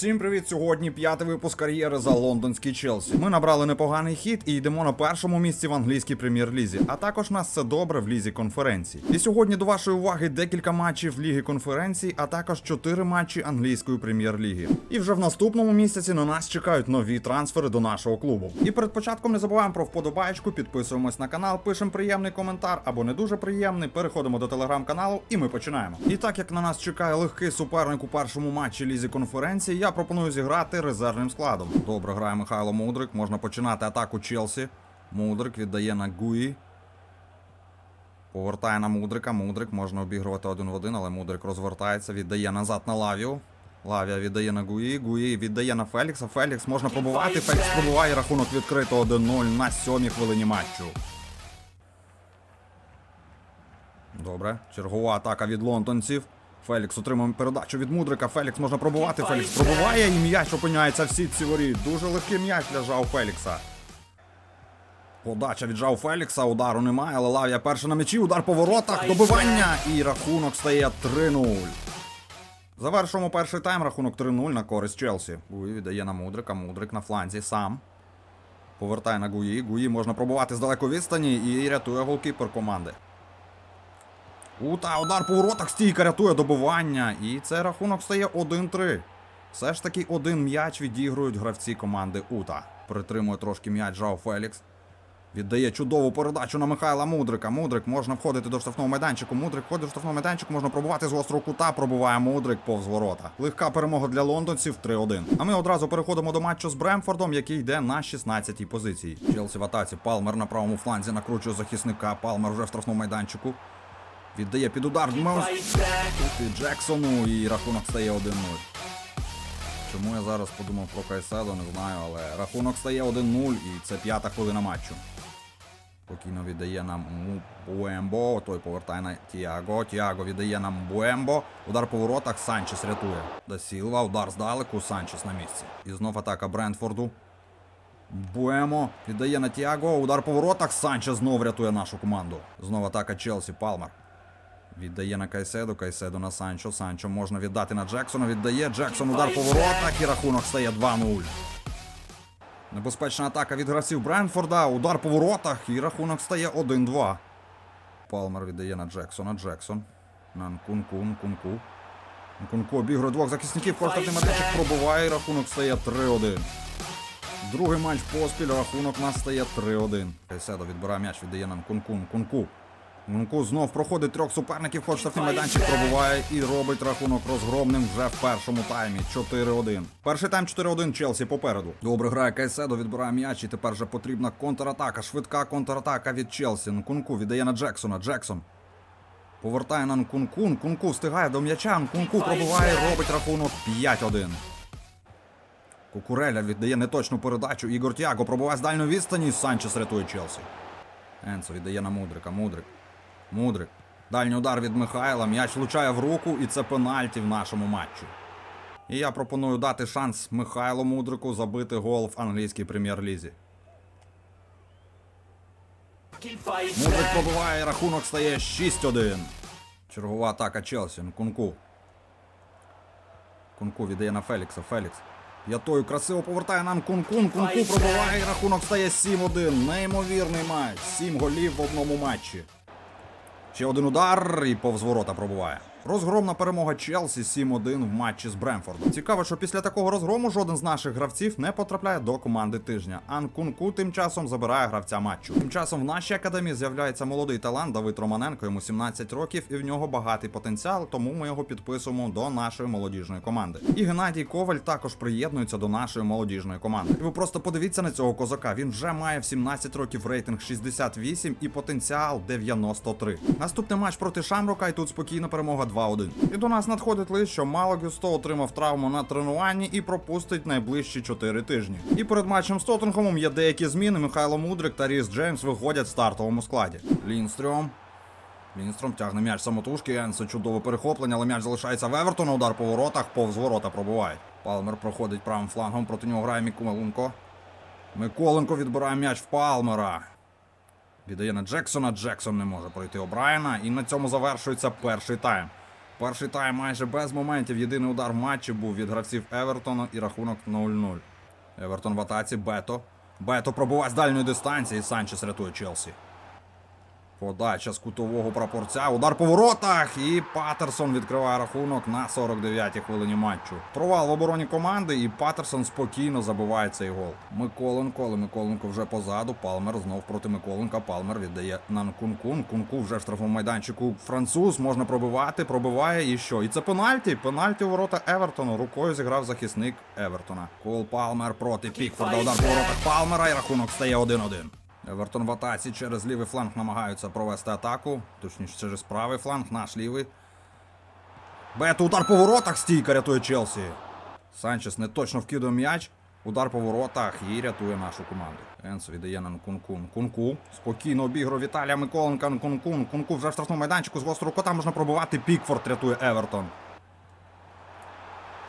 Всім привіт! Сьогодні п'ятий випуск кар'єри за лондонський Челсі. Ми набрали непоганий хід і йдемо на першому місці в англійській прем'єр-лізі. А також нас все добре в лізі конференцій. І сьогодні до вашої уваги декілька матчів Ліги конференцій, а також чотири матчі англійської прем'єр-ліги. І вже в наступному місяці на нас чекають нові трансфери до нашого клубу. І перед початком не забуваємо про вподобаєчку, підписуємось на канал, пишемо приємний коментар або не дуже приємний. Переходимо до телеграм-каналу і ми починаємо. І так як на нас чекає легкий суперник у першому матчі лізі конференції, я пропоную зіграти резервним складом. Добре грає Михайло Мудрик. Можна починати атаку Челсі. Мудрик віддає на Гуї. Повертає на Мудрика. Мудрик можна обігрувати один в один, але Мудрик розвертається, віддає назад на Лавію. Лавія віддає на Гуї. Гуї віддає на Фелікса. Фелікс можна пробувати. Фелікс пробуває рахунок відкрито 1-0 на сьомій хвилині матчу. Добре. Чергова атака від лондонців. Фелікс отримує передачу від Мудрика. Фелікс можна пробувати. Фелікс пробуває і м'яч опиняється в сітці воріт. Дуже легкий м'яч для Жау Фелікса. Подача від Жау Фелікса. Удару немає, але Лавія перша на м'ячі. Удар по воротах. Добивання. І рахунок стає 3-0. Завершуємо перший тайм. Рахунок 3-0 на користь Челсі. Гуї віддає на Мудрика. Мудрик на фланзі сам. Повертає на Гуї. Гуї можна пробувати з далеко відстані і рятує голкіпер команди. Ута, удар по воротах, стійка рятує добивання. І цей рахунок стає 1-3. Все ж таки один м'яч відігрують гравці команди Ута. Притримує трошки м'яч Жао Фелікс. Віддає чудову передачу на Михайла Мудрика. Мудрик можна входити до штрафного майданчику. Мудрик входить до штрафного майданчику, можна пробувати з гострого кута. Пробуває Мудрик повз ворота. Легка перемога для лондонців 3-1. А ми одразу переходимо до матчу з Бремфордом, який йде на 16-й позиції. Челсі в атаці. Палмер на правому фланзі накручує захисника. Палмер вже в штрафному майданчику. Віддає під удар Меус Джексону і рахунок стає 1-0. Чому я зараз подумав про Кайседо, не знаю, але рахунок стає 1-0 і це п'ята хвилина матчу. Спокійно віддає нам Буембо, той повертає на Тіаго. Тіаго віддає нам Буембо. Удар по воротах, Санчес рятує. Да Сілва, удар здалеку, Санчес на місці. І знов атака Брентфорду. Буемо віддає на Тіаго. Удар по воротах. Санчес знов рятує нашу команду. Знов атака Челсі. Палмер. Віддає на Кайседу, Кайседу на Санчо. Санчо можна віддати на Джексона. Віддає Джексон удар по воротах і рахунок стає 2-0. Небезпечна атака від гравців Бренфорда. Удар по воротах і рахунок стає 1-2. Палмер віддає на Джексона. Джексон. На Нкунку, Нкунку. Нкунку обігрує двох захисників. Кортатий медичок пробуває рахунок стає 3-1. Другий матч поспіль, рахунок у нас стає 3-1. Кайседо відбирає м'яч, віддає нам Кунку. Кунку. Кунку знов проходить трьох суперників, хоч штрафний майданчик пробуває і робить рахунок розгромним вже в першому таймі. 4-1. Перший тайм 4-1 Челсі попереду. Добре грає Кайседо, відбирає м'яч, і тепер вже потрібна контратака. Швидка контратака від Челсі. Нкунку віддає на Джексона. Джексон. Повертає на Нкунку. Нкунку встигає до м'яча. Нкунку пробиває, робить рахунок 5-1. Кукуреля віддає неточну передачу. Ігор Тіаго пробуває з дальньої відстані. Санчес рятує Челсі. Енсо віддає на Мудрика. Мудрик. Мудрик. Дальній удар від Михайла. М'яч влучає в руку, і це пенальті в нашому матчі. І я пропоную дати шанс Михайлу Мудрику забити гол в англійській прем'єр-лізі. Мудрик пробиває, рахунок стає 6-1. Чергова атака Челсі. Кунку. Кунку віддає на Фелікса. Фелікс. П'ятою красиво повертає нам Кункун. Кунку пробиває, і рахунок стає 7-1. Неймовірний матч. 7 голів в одному матчі. Ще один удар і повз ворота пробуває. Розгромна перемога Челсі 7-1 в матчі з Бремфордом. Цікаво, що після такого розгрому жоден з наших гравців не потрапляє до команди тижня. Ан Кунку тим часом забирає гравця матчу. Тим часом в нашій академії з'являється молодий талант Давид Романенко, йому 17 років, і в нього багатий потенціал, тому ми його підписуємо до нашої молодіжної команди. І Геннадій Коваль також приєднується до нашої молодіжної команди. І ви просто подивіться на цього козака. Він вже має в 17 років рейтинг 68 і потенціал 93. Наступний матч проти Шамрока, і тут спокійна перемога 2-1. І до нас надходить лист, що Мало Гюсто отримав травму на тренуванні і пропустить найближчі 4 тижні. І перед матчем з Тоттенхемом є деякі зміни. Михайло Мудрик та Ріс Джеймс виходять в стартовому складі. Лінстрьом. Лінстром тягне м'яч самотужки. Енсе чудове перехоплення, але м'яч залишається в Евертона. Удар по воротах, повз ворота пробувають. Палмер проходить правим флангом, проти нього грає Миколенко. Миколенко відбирає м'яч в Палмера. Віддає на Джексона. Джексон не може пройти О'Брайена. І на цьому завершується перший тайм. Перший тайм майже без моментів. Єдиний удар в матчі був від гравців Евертона і рахунок 0-0. Евертон в атаці, Бето. Бето пробуває з дальньої дистанції. Санчес рятує Челсі. Подача з кутового прапорця. Удар по воротах. І Патерсон відкриває рахунок на 49-й хвилині матчу. Провал в обороні команди, і Патерсон спокійно забиває цей гол. Миколенко, але Миколенко вже позаду. Палмер знов проти Миколенка. Палмер віддає на Кункун. Кунку вже в штрафному майданчику. Француз можна пробивати, пробиває і що? І це пенальті. Пенальті у ворота Евертону. Рукою зіграв захисник Евертона. Кол Палмер проти Пікфорда. Удар по воротах Палмера і рахунок стає 1-1. Евертон в атаці через лівий фланг намагаються провести атаку. Точніше, через правий фланг, наш лівий. Бет, удар по воротах, стійка рятує Челсі. Санчес не точно вкидує м'яч. Удар по воротах і рятує нашу команду. Енс віддає на Нкункун. Кунку. Спокійно обігрує Віталія Миколенка. Нкункун. Кунку вже в штрафному майданчику з гострого кота можна пробивати. Пікфорд рятує Евертон.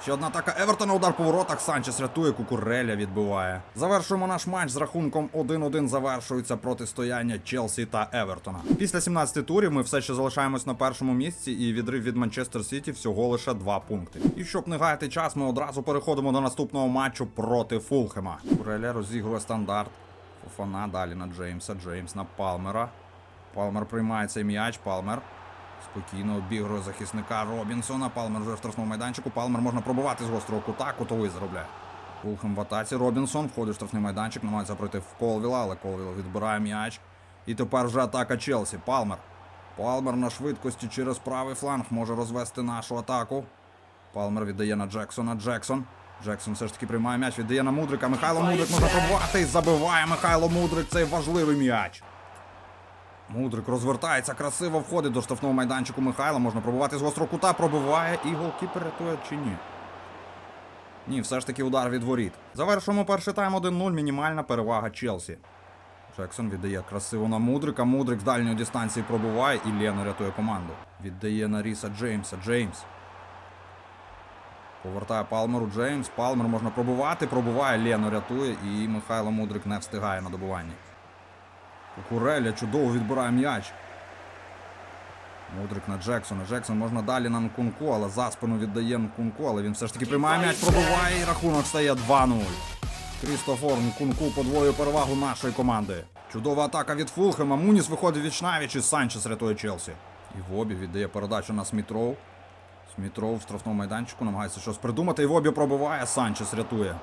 Ще одна атака Евертона, удар по воротах. Санчес рятує, Кукуреля відбиває. Завершуємо наш матч з рахунком 1-1 завершується протистояння Челсі та Евертона. Після 17 турів ми все ще залишаємось на першому місці і відрив від Манчестер Сіті всього лише 2 пункти. І щоб не гаяти час, ми одразу переходимо до наступного матчу проти Фулхема. Кукуреля розігрує стандарт. Фофана далі на Джеймса. Джеймс на Палмера. Палмер приймає цей м'яч. Палмер. Спокійно обігрує захисника Робінсона. Палмер вже в штрафному майданчику. Палмер можна пробувати з гострого кута, кутовий заробляє. Вулхем в атаці. Робінсон входить в штрафний майданчик, намагається пройти в Колвіла, але Колвіл відбирає м'яч. І тепер вже атака Челсі. Палмер. Палмер на швидкості через правий фланг може розвести нашу атаку. Палмер віддає на Джексона. Джексон. Джексон все ж таки приймає м'яч, віддає на Мудрика. Михайло Мудрик можна пробувати забиває Михайло Мудрик цей важливий м'яч. Мудрик розвертається, красиво входить до штрафного майданчику Михайла. Можна пробувати з гострого кута, пробиває і голкіпер рятує чи ні. Ні, все ж таки удар від воріт. Завершуємо перший тайм 1-0. Мінімальна перевага Челсі. Джексон віддає красиво на Мудрика. Мудрик з дальньої дистанції пробиває і Лено рятує команду. Віддає на Ріса Джеймса. Джеймс. Повертає Палмеру Джеймс. Палмер можна пробивати. Пробиває, Лено рятує і Михайло Мудрик не встигає на добування. Кукуреля чудово відбирає м'яч. Мудрик на Джексона. Джексон можна далі на Нкунку, але за спину віддає Нкунку, але він все ж таки приймає м'яч, пробиває і рахунок стає 2-0. Крістофор Нкунку подвоює перевагу нашої команди. Чудова атака від Фулхема. Муніс виходить від Навіч і Санчес рятує Челсі. І Вобі віддає передачу на Смітроу. Смітроу в штрафному майданчику намагається щось придумати. І Вобі пробиває, Санчес рятує.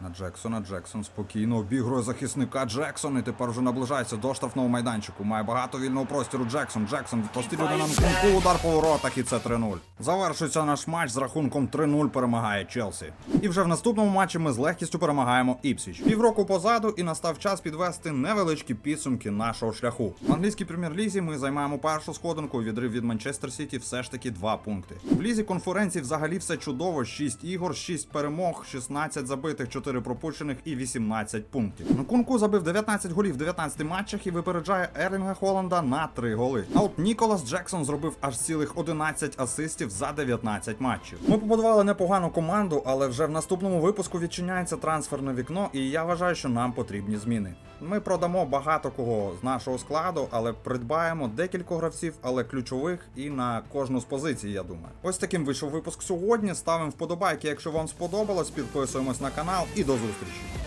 На Джексона. Джексон спокійно обігрує захисника Джексон і тепер вже наближається до штрафного майданчику. Має багато вільного простіру Джексон. Джексон прострілює на Нкунку, удар по воротах і це 3-0. Завершується наш матч з рахунком 3-0 перемагає Челсі. І вже в наступному матчі ми з легкістю перемагаємо Іпсіч. Півроку позаду і настав час підвести невеличкі підсумки нашого шляху. В англійській прем'єр-лізі ми займаємо першу сходинку. Відрив від Манчестер Сіті все ж таки 2 пункти. В лізі конференції взагалі все чудово. 6 ігор, 6 перемог, 16 забитих, 4 пропущених і 18 пунктів. Нкунку забив 19 голів в 19 матчах і випереджає Ерлінга Холланда на 3 голи. А от Ніколас Джексон зробив аж цілих 11 асистів за 19 матчів. Ми побудували непогану команду, але вже в наступному випуску відчиняється трансферне вікно, і я вважаю, що нам потрібні зміни. Ми продамо багато кого з нашого складу, але придбаємо декілька гравців, але ключових і на кожну з позицій, я думаю. Ось таким вийшов випуск сьогодні. Ставимо вподобайки, якщо вам сподобалось, підписуємось на канал і до зустрічі.